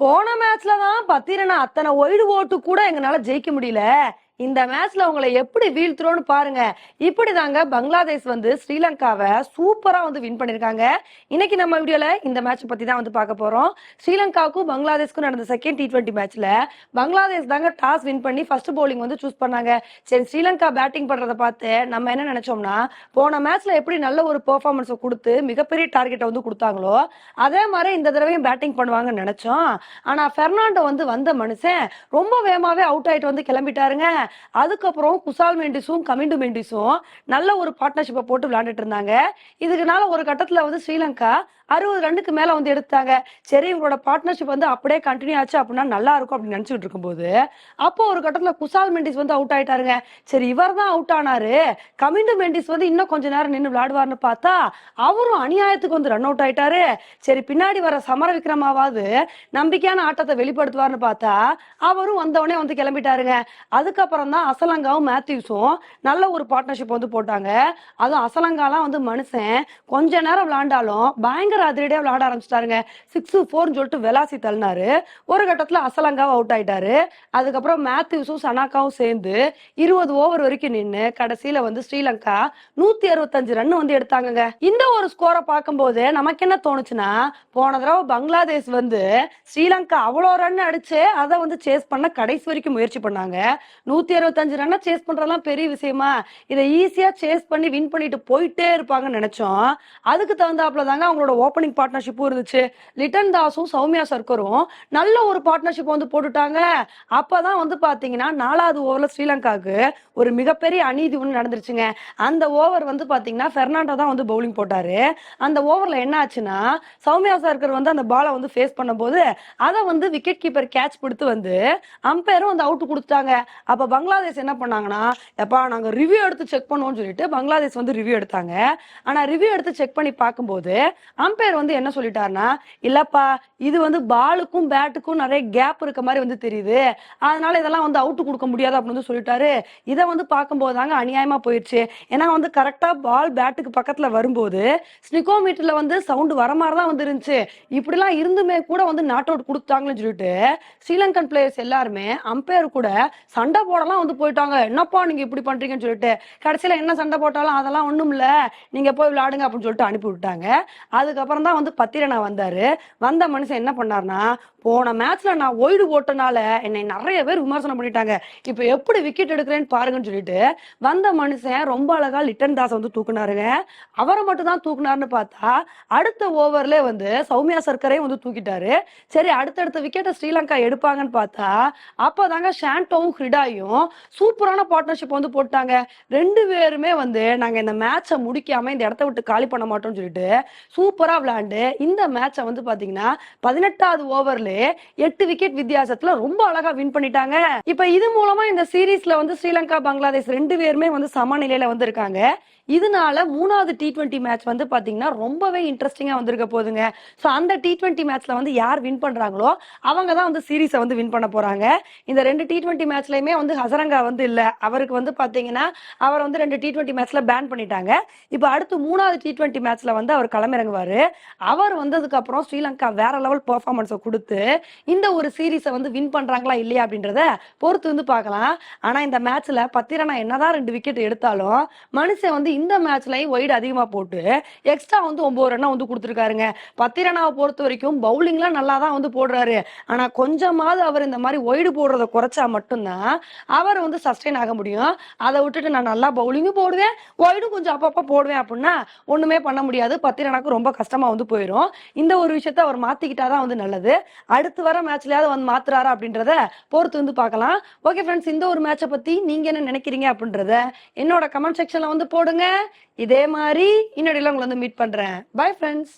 போன மேட்ச்ல தான் பத்திரனா அத்தனை ஒயிடு ஓட்டு கூட எங்களால ஜெயிக்க முடியல. இந்த மேட்ச்ல உங்களை எப்படி வீழ்த்துறோம்னு பாருங்க. இப்படிதாங்க பங்களாதேஷ் வந்து ஸ்ரீலங்காவை சூப்பரா வந்து வின் பண்ணிருக்காங்க. இன்னைக்கு நம்ம வீடியோல இந்த மேட்ச் பத்தி தான் வந்து பார்க்க போறோம். ஸ்ரீலங்காவுக்கும் பங்களாதேஷ்க்கும் நடந்த செகண்ட் டி டுவெண்ட்டி மேட்ச்ல பங்களாதேஷ் தாங்க டாஸ் வின் பண்ணி ஃபர்ஸ்ட் பவுலிங் வந்து சூஸ் பண்ணாங்க. சரி ஸ்ரீலங்கா பேட்டிங் பண்றத பார்த்து நம்ம என்ன நினைச்சோம்னா போன மேட்ச்ல எப்படி நல்ல ஒரு பெர்ஃபார்மன்ஸ் கொடுத்து மிகப்பெரிய டார்கெட்டை வந்து கொடுத்தாங்களோ அதே மாதிரி இந்த தடவையும் பேட்டிங் பண்ணுவாங்கன்னு நினைச்சோம். ஆனா பெர்னாண்டோ வந்து வந்த மனுஷன் ரொம்ப வேகமாவே அவுட் ஆயிட்டு வந்து கிளம்பிட்டாருங்க. அதுக்கப்புறம் குசால் மெண்டிஸும் கமிண்டு மெண்டிஸும் நல்ல ஒரு பார்ட்னர்ஷிப்பை போட்டு விளையாண்டுட்டு இருந்தாங்க. இதுக்குனால ஒரு கட்டத்தில் வந்து ஸ்ரீலங்கா அறுபது ரன்னுக்கு மேலே வந்து எடுத்தாங்க. சரி இவங்களோட பார்ட்னர்ஷிப் வந்து அப்படியே கண்டினியூ ஆச்சு அப்படின்னா நல்லா இருக்கும் அப்படின்னு நினைச்சிட்டு இருக்கும்போது அப்போ ஒரு கட்டத்துல குசால் மெண்டிஸ் வந்து அவுட் ஆயிட்டாருங்க. சரி இவர் தான் அவுட் ஆனாரு. கமிண்டு மெண்டிஸ் வந்து இன்னும் கொஞ்ச நேரம் நின்று விளையாடுவார்னு பார்த்தா அவரும் அநியாயத்துக்கு வந்து ரன் அவுட் ஆயிட்டாரு. சரி பின்னாடி வர சமர விக்ரமாவது நம்பிக்கையான ஆட்டத்தை வெளிப்படுத்துவார்னு பார்த்தா அவரும் வந்தவனே வந்து கிளம்பிட்டாருங்க. அதுக்கப்புறம் தான் அசலங்காவும் மேத்யூஸும் நல்ல ஒரு பார்ட்னர்ஷிப் வந்து போட்டாங்க. அதுவும் அசலங்காலாம் வந்து மனுஷன் கொஞ்ச நேரம் விளையாண்டாலும் பயங்கர அதிரடியாக விளையாட ஆரம்பிச்சிட்டாருங்க. சிக்ஸ் ஃபோர்னு சொல்லிட்டு வெலாசி தள்ளினாரு. ஒரு கட்டத்துல அசலங்காவும் அவுட் ஆயிட்டாரு. அதுக்கப்புறம் மேத்யூஸும் சனாக்காவும் சேர்ந்து இருபது ஓவர் வரைக்கும் நின்று கடைசியில வந்து ஸ்ரீலங்கா நூத்தி அறுபத்தஞ்சு ரன் வந்து எடுத்தாங்க இந்த ஒரு ஸ்கோரை பார்க்கும்போது நமக்கு என்ன தோணுச்சுன்னா போன தடவை பங்களாதேஷ் வந்து ஸ்ரீலங்கா அவ்வளோ ரன் அடிச்சு அதை வந்து சேஸ் பண்ண கடைசி வரைக்கும் முயற்சி பண்ணாங்க. நூத்தி அறுபத்தஞ்சு ரன்னா சேஸ் பண்றதெல்லாம் பெரிய விஷயமா. இதை ஈஸியா சேஸ் பண்ணி வின் பண்ணிட்டு போயிட்டே இருப்பாங்கன்னு நினைச்சோம். அதுக்கு தகுந்தாப்புல தாங்க அவங்களோட ஓப்பனிங் பார்ட்னர்ஷிப்பும் இருந்துச்சு. லிட்டன் தாஸும் சௌமியா சர்க்கரும் நல்ல ஒரு பார்ட்னர்ஷிப் வந்து போட்டுட்டாங்க. அப்பதான் வந்து பாத்தீங்கன்னா நாலாவது ஓவர்ல ஸ்ரீலங்காவுக்கு ஒரு மிகப்பெரிய அநீதி ஒன்று நடந்துருச்சுங்க. அந்த ஓவர் வந்து பாத்தீங்கன்னா பெர்னாண்டோ தான் வந்து பவுலிங் போட்டாரு. அந்த ஓவர்ல என்ன ஆச்சுன்னா சௌமியா சர்க்கர் வந்து அந்த பாலை வந்து ஃபேஸ் பண்ணும்போது அதை வந்து விக்கெட் கீப்பர் கேட்ச் பிடித்து வந்து அம்பையரும் வந்து அவுட் கொடுத்துட்டாங்க. அப்ப பங்களாதேஷ் என்ன பண்ணாங்கன்னா எப்பா நாங்கள் ரிவ்யூ எடுத்து செக் பண்ணுவோம்னு சொல்லிட்டு பங்களாதேஷ் வந்து ரிவ்யூ எடுத்தாங்க. ஆனால் ரிவ்யூ எடுத்து செக் பண்ணி பார்க்கும்போது அம்பையர் வந்து என்ன சொல்லிட்டாருன்னா இல்லப்பா இது வந்து பாலுக்கும் பேட்டுக்கும் நிறைய கேப் இருக்க மாதிரி வந்து தெரியுது. அதனால இதெல்லாம் வந்து அவுட் கொடுக்க முடியாது அப்படின்னு வந்து சொல்லிட்டாரு. இதை வந்து பார்க்கும்போது தாங்க அநியாயமா போயிடுச்சு ஏன்னா வந்து கரெக்டாக பால் பேட்டுக்கு பக்கத்தில் வரும்போது ஸ்னிகோ மீட்டர்ல வந்து சவுண்டு வர மாதிரி தான் வந்து இருந்துச்சு இப்படிலாம் இருந்துமே கூட வந்து நாட் அவுட் கொடுத்தாங்கன்னு சொல்லிட்டு ஸ்ரீலங்கன் பிளேயர்ஸ் எல்லாருமே அம்பையர் கூட சண்டை போடலாம் வந்து போயிட்டாங்க. என்னப்பா நீங்க இப்படி பண்றீங்கன்னு சொல்லிட்டு கடைசியில என்ன சண்டை போட்டாலும் அதெல்லாம் ஒண்ணும் இல்ல நீங்க போய் விளையாடுங்க அப்படின்னு சொல்லிட்டு அனுப்பி விட்டாங்க. அதுக்கப்புறம் தான் வந்து பத்திரனா வந்தாரு. வந்த மனுஷன் என்ன பண்ணாருன்னா போன மேட்ச்ல நான் ஒய்டு போட்டனால என்னை நிறைய பேர் விமர்சனம் பண்ணிட்டாங்க. இப்போ எப்படி விக்கெட் எடுக்கிறேன்னு பாருங்கன்னு சொல்லிட்டு வந்த மனுஷன் ரொம்ப அழகா லிட்டன் தாஸ் வந்து தூக்குனாருங்க. அவரை மட்டும் தான் தூக்குனாருன்னு பார்த்தா அடுத்த ஓவர்ல வந்து சௌமியா சர்க்கரையும் வந்து தூக்கிட்டாரு. சரி அடுத்தடுத்த விக்கெட்டை ஸ்ரீலங்கா எடுப்பாங்கன்னு பார்த்தா அப்பதாங்க ஷாண்டோவும் ஹிடாயும் சூப்பரான பார்ட்னர்ஷிப் வந்து போட்டாங்க. ரெண்டு பேருமே வந்து நாங்க இந்த மேட்சை முடிக்காம இந்த இடத்த விட்டு காலி பண்ண மாட்டோம்னு சொல்லிட்டு சூப்பரா விளையாண்டு இந்த மேட்சை வந்து பாத்தீங்கன்னா பதினெட்டாவது ஓவர்ல எட்டு விக்கெட் வித்தியாசத்துல ரொம்ப அழகா வின் பண்ணிட்டாங்க. இப்ப இது மூலமா இந்த சீரீஸ்ல வந்து ஸ்ரீலங்கா பங்களாதேஷ் ரெண்டு பேருமே வந்து சமநிலையில வந்து இருக்காங்க இதனால மூணாவது டி டுவெண்ட்டி மேட்ச் வந்து பாத்தீங்கன்னா ரொம்பவே இன்ட்ரெஸ்டிங்கா வந்திருக்க போகுதுங்க. ஸோ அந்த டி டுவெண்ட்டி மேட்ச்ல வந்து யார் வின் பண்றாங்களோ அவங்க தான் வந்து சீரீஸை வந்து வின் பண்ண போறாங்க. இந்த ரெண்டு டி டுவெண்ட்டி மேட்ச்லயுமே வந்து ஹசரங்கா வந்து இல்ல. அவருக்கு வந்து பாத்தீங்கன்னா அவர் வந்து ரெண்டு டி ட்வெண்ட்டி மேட்ச்ல பேன் பண்ணிட்டாங்க. இப்போ அடுத்து மூணாவது டி ட்வெண்ட்டி மேட்ச்ல வந்து அவர் களமிறங்குவாரு. அவர் வந்ததுக்கு அப்புறம் ஸ்ரீலங்கா வேற லெவல் பெர்ஃபார்மன்ஸை கொடுத்து இந்த ஒரு சீரீஸை வந்து வின் பண்றாங்களா இல்லையா அப்படின்றத பொறுத்து வந்து பார்க்கலாம் ஆனா இந்த மேட்ச்ல பத்திரனா என்னதான் ரெண்டு விக்கெட் எடுத்தாலும் மனுஷன் வந்து இந்த மேட்ச்லயும் ஒய்டு அதிகமா போட்டு எக்ஸ்ட்ரா வந்து ஒன்பது ரன்னா வந்து கொடுத்துருக்காருங்க. பத்திரனாவை பொறுத்த வரைக்கும் பவுலிங்லாம் நல்லா தான் வந்து போடுறாரு. ஆனா கொஞ்சமாவது அவர் இந்த மாதிரி ஒய்டு போடுறத குறைச்சா மட்டும்தான் அவர் வந்து சஸ்டெயின் ஆக முடியும். அதை விட்டுட்டு நான் நல்லா பவுலிங்கும் போடுவேன். ஒயிடும் கொஞ்சம் அப்பப்போ போடுவேன் அப்படின்னா ஒன்றுமே பண்ண முடியாது. பத்திரனாக்கு ரொம்ப கஷ்டமாக வந்து போயிடும் இந்த ஒரு விஷயத்த அவர் மாற்றிக்கிட்டா தான் வந்து நல்லது. அடுத்து வர மேட்ச்லயாவது வந்து மாத்துறாரா அப்படின்றத பொறுத்து வந்து பார்க்கலாம். ஓகே ஃப்ரெண்ட்ஸ் இந்த ஒரு மேட்சை பற்றி நீங்கள் என்ன நினைக்கிறீங்க அப்படின்றத என்னோட கமெண்ட் செக்ஷனில் வந்து போடுங்க. இதே மாதிரி இன்னொடையில உங்களை வந்து மீட் பண்ணுறேன் பை ஃப்ரெண்ட்ஸ்